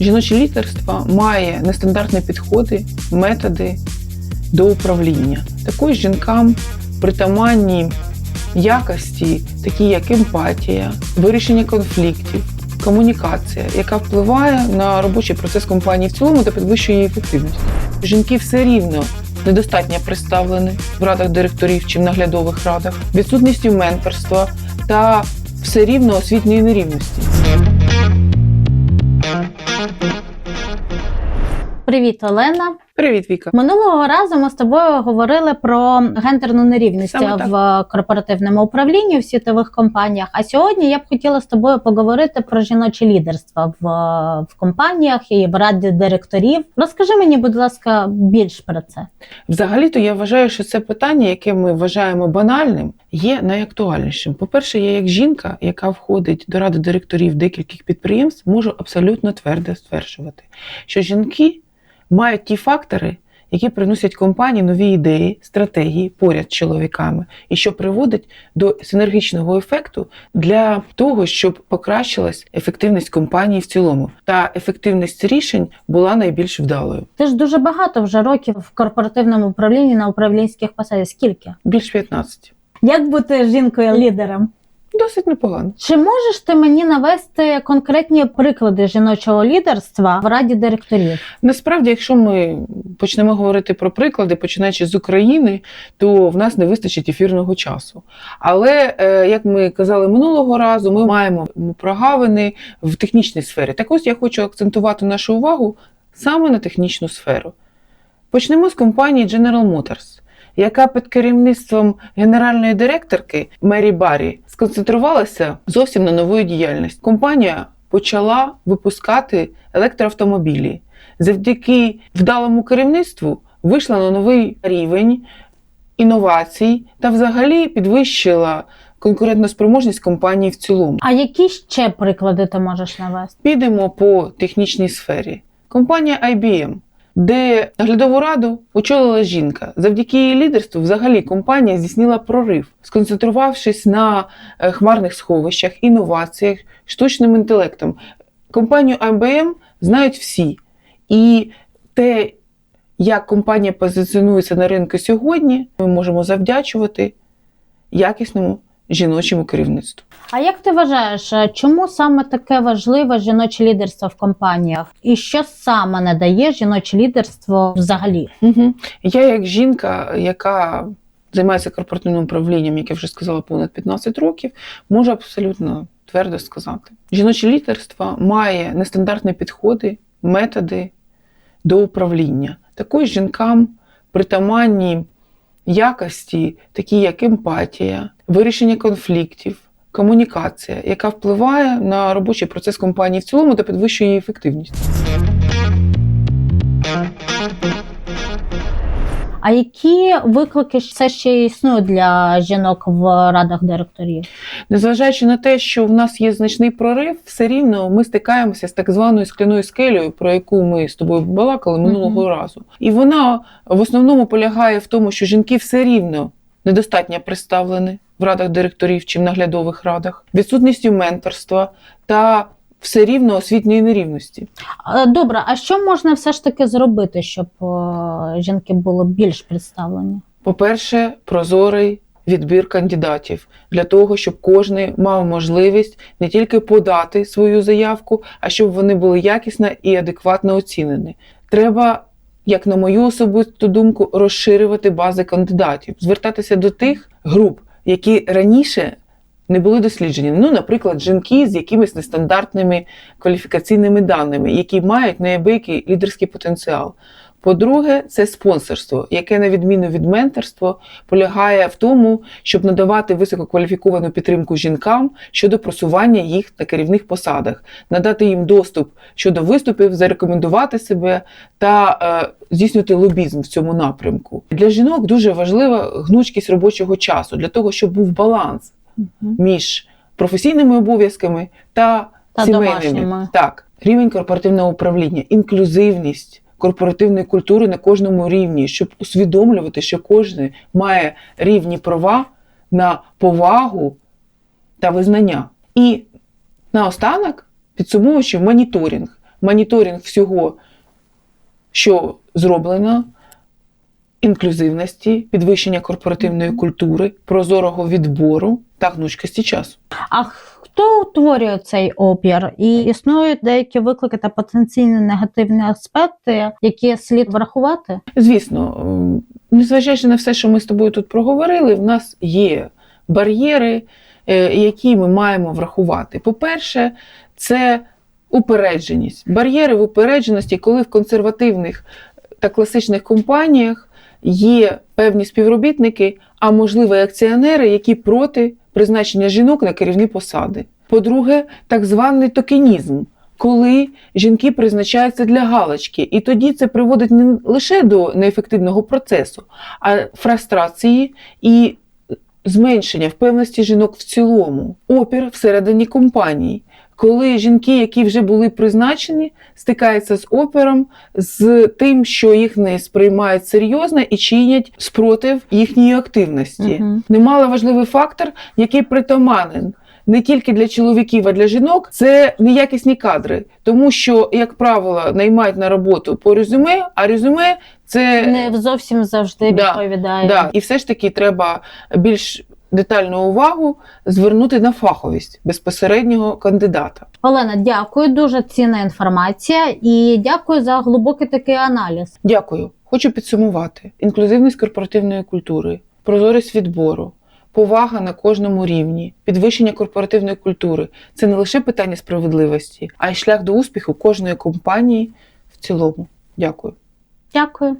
Жіноче лідерство має нестандартні підходи, методи до управління. Також жінкам притаманні якості, такі як емпатія, вирішення конфліктів, комунікація, яка впливає на робочий процес компанії в цілому та підвищує її ефективність. Жінки все рівно недостатньо представлені в радах директорів чи в наглядових радах, відсутністю менторства та все рівно освітньої нерівності. Привіт, Олена. Привіт, Віка. Минулого разу ми з тобою говорили про гендерну нерівність Саме так. в корпоративному управлінні в світових компаніях. А сьогодні я б хотіла з тобою поговорити про жіноче лідерство в, в компаніях і в раді директорів. Розкажи мені, будь ласка, більш про це. Взагалі-то я вважаю, що це питання, яке ми вважаємо банальним, є найактуальнішим. По-перше, я як жінка, яка входить до ради директорів декількох підприємств, можу абсолютно твердо стверджувати, що жінки мають ті фактори, які приносять компанії нові ідеї, стратегії поряд з чоловіками, і що приводить до синергічного ефекту для того, щоб покращилась ефективність компанії в цілому, та ефективність рішень була найбільш вдалою. Ти ж дуже багато вже років в корпоративному управлінні на управлінських посадах. Скільки? Більш 15. Як бути жінкою лідером? Досить непогано. Чи можеш ти мені навести конкретні приклади жіночого лідерства в раді директорів? Насправді, якщо ми почнемо говорити про приклади, починаючи з України, то в нас не вистачить ефірного часу. Але е, як ми казали минулого разу, ми маємо прогавини в технічній сфері. Так ось я хочу акцентувати нашу увагу саме на технічну сферу. Почнемо з компанії General Motors, яка під керівництвом генеральної директорки Мері Баррі сконцентрувалася зовсім на нової діяльності. Компанія почала випускати електроавтомобілі. Завдяки вдалому керівництву вийшла на новий рівень інновацій та взагалі підвищила конкурентоспроможність компанії в цілому. А які ще приклади ти можеш навести? Підемо по технічній сфері. Компанія IBM, де наглядову раду очолила жінка. Завдяки її лідерству, взагалі, компанія здійснила прорив, сконцентрувавшись на е, хмарних сховищах, інноваціях, штучним інтелектом. Компанію IBM знають всі. І те, як компанія позиціонується на ринку сьогодні, ми можемо завдячувати якісному жіночому керівництву. А як ти вважаєш, е, чому саме таке важливе жіноче лідерство в компаніях? І що саме надає жіноче лідерство взагалі? Угу. Я, як жінка, яка займається корпоративним управлінням, як я вже сказала, понад 15 років, можу абсолютно твердо сказати: жіноче лідерство має нестандартні підходи, методи до управління. Також жінкам притаманні якості, такі як емпатія, вирішення конфліктів. Комунікація, яка впливає на робочий процес компанії в цілому та підвищує її ефективність. А які виклики все ще існують для жінок в радах директорів? Незважаючи на те, що в нас є значний прорив, все рівно ми стикаємося з так званою скляною скелею, про яку ми з тобою балакали минулого Мгм. разу. І вона в основному полягає в тому, що жінки все рівно недостатньо представлені в радах директорів чи в наглядових радах, відсутністю менторства та все рівно освітньої нерівності. Добре, а що можна все ж таки зробити, щоб е, жінки були більш представлені? По-перше, прозорий відбір кандидатів для того, щоб кожен мав можливість не тільки подати свою заявку, а щоб вони були якісно і адекватно оцінені. Треба, як на мою особисту думку, розширювати бази кандидатів, звертатися до тих груп, які раніше не були досліджені. Ну, наприклад, жінки з якимись нестандартними кваліфікаційними даними, які мають неабиякий лідерський потенціал. По-друге, це спонсорство, яке, на відміну від менторства, полягає в тому, щоб надавати висококваліфіковану підтримку жінкам щодо просування їх на керівних посадах, надати їм доступ щодо виступів, зарекомендувати себе та е, здійснювати лобізм в цьому напрямку. Для жінок дуже важлива гнучкість робочого часу для того, щоб був баланс між професійними обов'язками та, Та сімейними. домашніми. Так, рівень корпоративного управління, інклюзивність корпоративної культури на кожному рівні, щоб усвідомлювати, що кожен має рівні права на повагу та визнання. І наостанок, підсумовуючи, моніторинг. моніторинг всього, що зроблено, інклюзивності, підвищення корпоративної культури, прозорого відбору та гнучкості часу. А хто утворює цей опір? І існують деякі виклики та потенційні негативні аспекти, які слід врахувати? Звісно, ем, незважаючи на все, що ми з тобою тут проговорили, в нас є бар'єри, е, які ми маємо врахувати. По-перше, це упередженість. Бар'єри в упередженості, коли в консервативних та класичних компаніях є певні співробітники, а можливо, акціонери, які проти призначення жінок на керівні посади. По-друге, так званий токенізм. Коли жінки призначаються для галочки, і тоді це приводить не лише до неефективного процесу, а фрустрації і зменшення впевненості жінок в цілому, опір всередині компанії. Коли жінки, які вже були призначені, стикаються з опіром, з тим, що їх не сприймають серйозно і чинять спротив їхньої активності. Мгм. Немало важливий фактор, який притаманен не тільки для чоловіків, а для жінок, це неякісні кадри. Тому що, як правило, наймають на роботу по резюме, а резюме це Не зовсім завжди Да, відповідає. Да, і все ж таки треба більш детальну увагу звернути на фаховість безпосереднього кандидата. Олена, дякую, дуже цінна інформація і дякую за глибокий такий аналіз. Дякую. Хочу підсумувати: інклюзивність корпоративної культури, прозорість відбору, повага на кожному рівні, підвищення корпоративної культури це не лише питання справедливості, а й шлях до успіху кожної компанії в цілому. Дякую. Дякую.